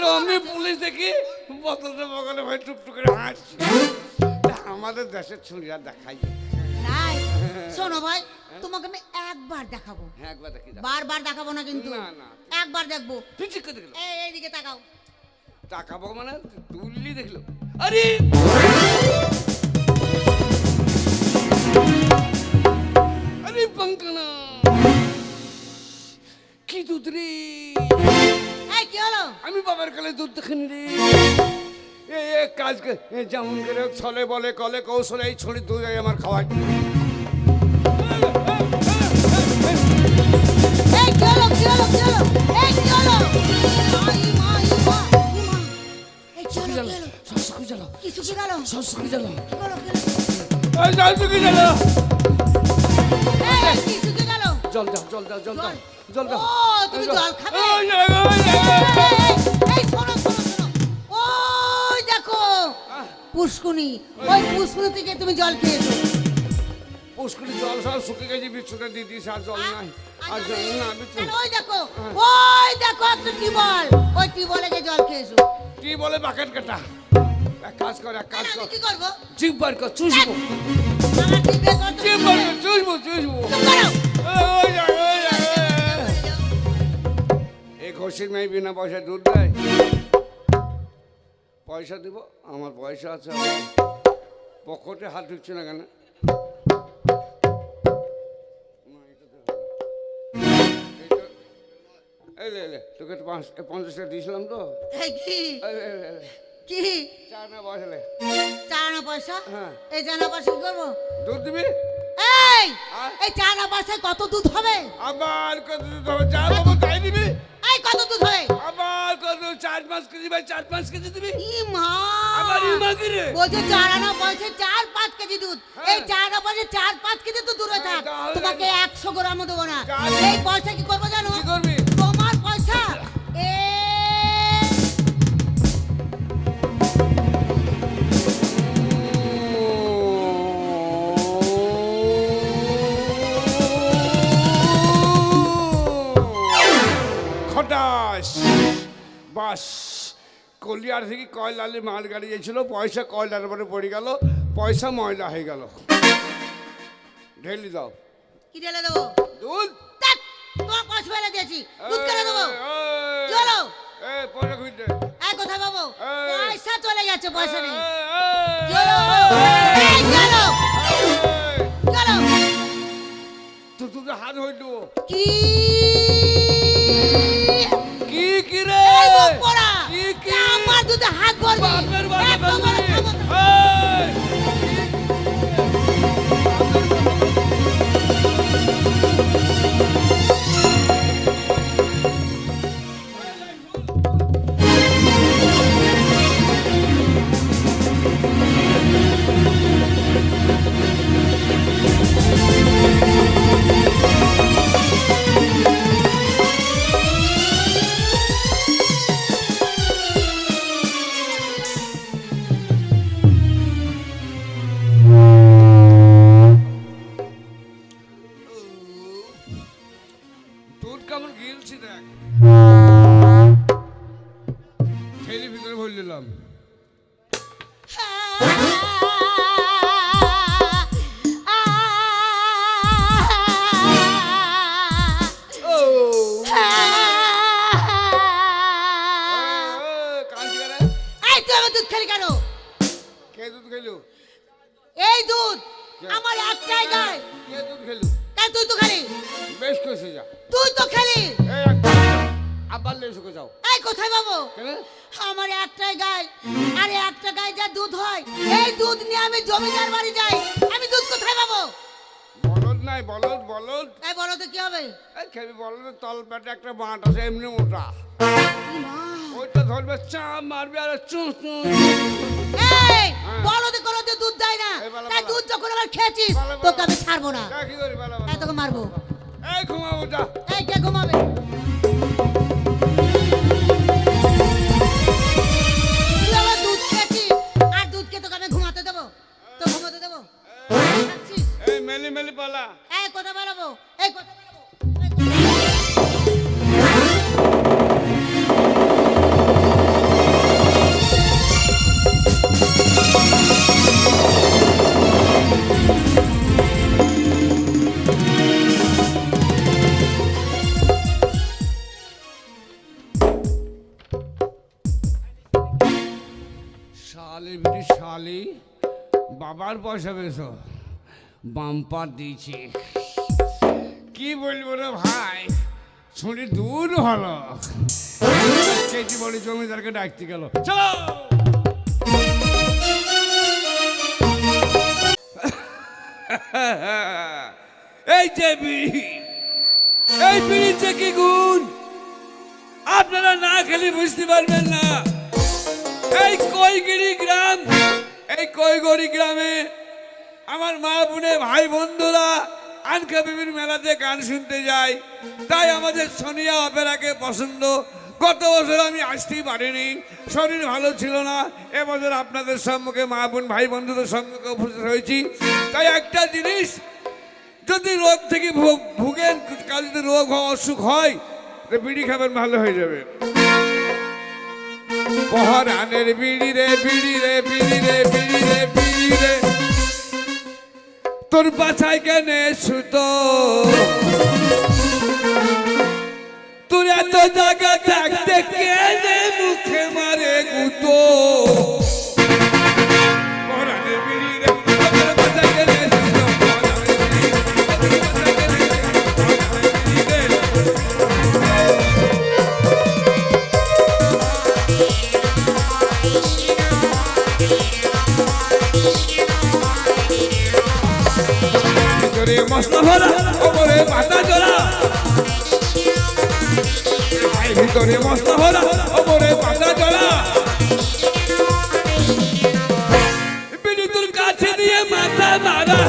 আর অমনি পুলিশ দেখি বোতলটা বগলে ভাই টুকটুক করে হাসছি আমাদের দেশের ছুরিয়া দেখাই নাই শোনো ভাই তোমাকে আমি একবার দেখাবো। হ্যাঁ একবার দেখি বারবার দেখাবো না কিন্তু। না, না। একবার দেখব। ঠিক করে দেখল। এই এইদিকে তাকাও। তাকাবো মানে তুললি দেখল। আরে! আরে পঙ্কনা! কি দুধ রে? এই কি হলো? আমি বাবার কালে দুধ দেখিনি। রে এ এ কাজ যেমন করে ছলে বলে কলে কৌশলে এই ছড়ি দুধ আমার খাওয়াই কি কি হলো কি হলো? এই কি শুকিয়ে গেল। জল দাও জল দাও জল দাও জল দাও ও তুমি জল খাবে। এই, শোনো শোনো শোনো ওই দেখো পুষ্কুনি ওই পুষ্কুনি থেকে তুমি জল খেয়েছো পুষ্করি জল সব শুকিয়ে গেছে বিচ্ছুটা দিয়ে আর জল নাই আর জল না বিচ্ছু ওই দেখো ওই দেখো একটা টিবল ওই টিবলে গিয়ে জল খেয়েছো বলে বাকেট কাটা এক কাজ কর এক কাজ কর কি করব জিভ বার কর চুষবো আমার জিভ বার কর চুষবো চুষবো চুপ ঘষির মেয়ে বিনা পয়সা দুধ দেয়। পয়সা দিব? আমার পয়সা আছে পকেটে হাত ঢুকছে না কেন? তোকে তো পঞ্চাশ টাকা দিয়েছিলাম তো। কি? চা না পয়সা হ্যাঁ। এই চানা পয়সা কি করব? দুধ দিবি? এই! পয়সায় কত দুধ হবে? আবার কত দুধ হবে? চা বাবু তাই দিবি? এই কত দুধ হয়? আবার কত চার পাঁচ কেজি ভাই চার পাঁচ কেজি দিবি ই মা। আবার ইমা কি রে বলছে চার আনা পয়সা চার পাঁচ কেজি দুধ। হ্যাঁ। এই চার আনা পয়সা চার পাঁচ কেজি তো দূরে থাক তোমাকে একশো গ্রামও দেবো না। এই পয়সা কি করব জানো? কি করবি? কলিয়ার থেকে কয়লালে মাল গাড়ি যাইছিল পয়সা কয়লার উপরে পড়ে গেল পয়সা ময়লা হয়ে গেল। ঢেলি দাও। কি ঢেলে দেবো? দুধ? তোমার দিয়েছি। কেন দেবো? এই পয়সা চলে গেছে পয়সা নেই? তো হাত হইল কি? কি কি রে। এই মুখ পোড়া! কি কি আমার দুধে হাত ভরবি? বাপের আমার একটাই গায় কে দুধ খেলু? কেন তুই তো খালি? বেশ করেছে যা। তুই তো খেলি। আবার লেসুকে যাও। এই কোথায় কেন? আমার একটাই গায় আরে একটা গায়ে যা দুধ হয় এই দুধ নিয়ে আমি জমিদার বাড়ি যাই। আমি দুধ কোথায় পাবো? বলদ নাই বলদ বলদ। এই বলো তো কি হবে? এই খেবি বলদের তল পেটে একটা বাঁট আছে এমনি মোটা। ওইটা ধরবে চাপ মারবে আর চুঁ চুঁ। এই হ্যাঁ। বলো তো কোনো তো দুধ দেয় না। তাই দুধ যখন আবার খেয়েছিস। তোকে আমি ছাড়বো না। তাই তোকে মারবো। এই ঘুমাবো যা। এই কে ঘুমাবে? মেলি মেলি পালা এই কথা বলব বাবার পয়সা পেয়েছ? বাম্পার দিয়েছি। কি বলব রে ভাই? শুনি দূর হলো। কেজি বড়ি জমিদারকে ডাকতে গেল। চলো! এই যে এই বিড়িতে কি গুণ? আপনারা না খেলে বুঝতে পারবেন না। এই কৈগিরি গ্রাম এই কৈগড়ি গ্রামে আমার মা বোনে, ভাই বন্ধুরা বিবির মেলাতে গান শুনতে যায়। তাই আমাদের সোনিয়া অপেরাকে পছন্দ। গত বছর আমি আসতেই পারিনি। শরীর ভালো ছিল না। এবছর আপনাদের সম্মুখে মা বোন, ভাই বন্ধুদের সম্মুখে উপস্থিত হয়েছি। তাই একটা জিনিস, যদি রোগ থেকে ভুগেন কাল যদি রোগ অসুখ হয় বিড়ি খাবেন, ভালো হয়ে যাবে। পহরানের বিড়ি রে বিড়ি রে বিড়ি রে বিড়ি রে বিড়ি রে তোর বাছাই কেনে সুতো? তোর এত জায়গা ভিতরে মস্ত ভরা ওপরে পাতা জলা। বিলিতুর কাছে দিয়ে মাথা মারা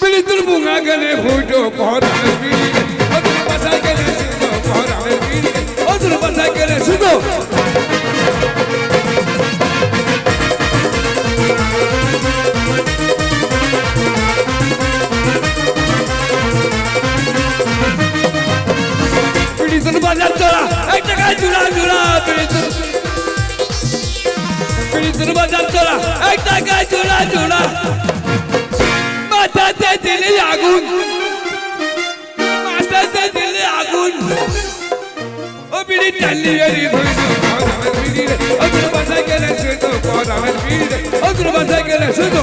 বিলিতুর বুঙা গেলে ফুটো পহরানের পিড়িতন বাজার চড়া এক টাকায় জোড়া জোড়া পিড়িতন পিড়িতন বাজার চড়া এক টাকায় জোড়া জোড়া মাথাতে দিলে আগুন মাথাতে দিলে আগুন ও বিড়ি টালি এরি ধইল পরামের বিড়ি রে ওদের বাসায় গেলে শুধু পরামের বিড়ি রে ওদের বাসায় গেলে শুধু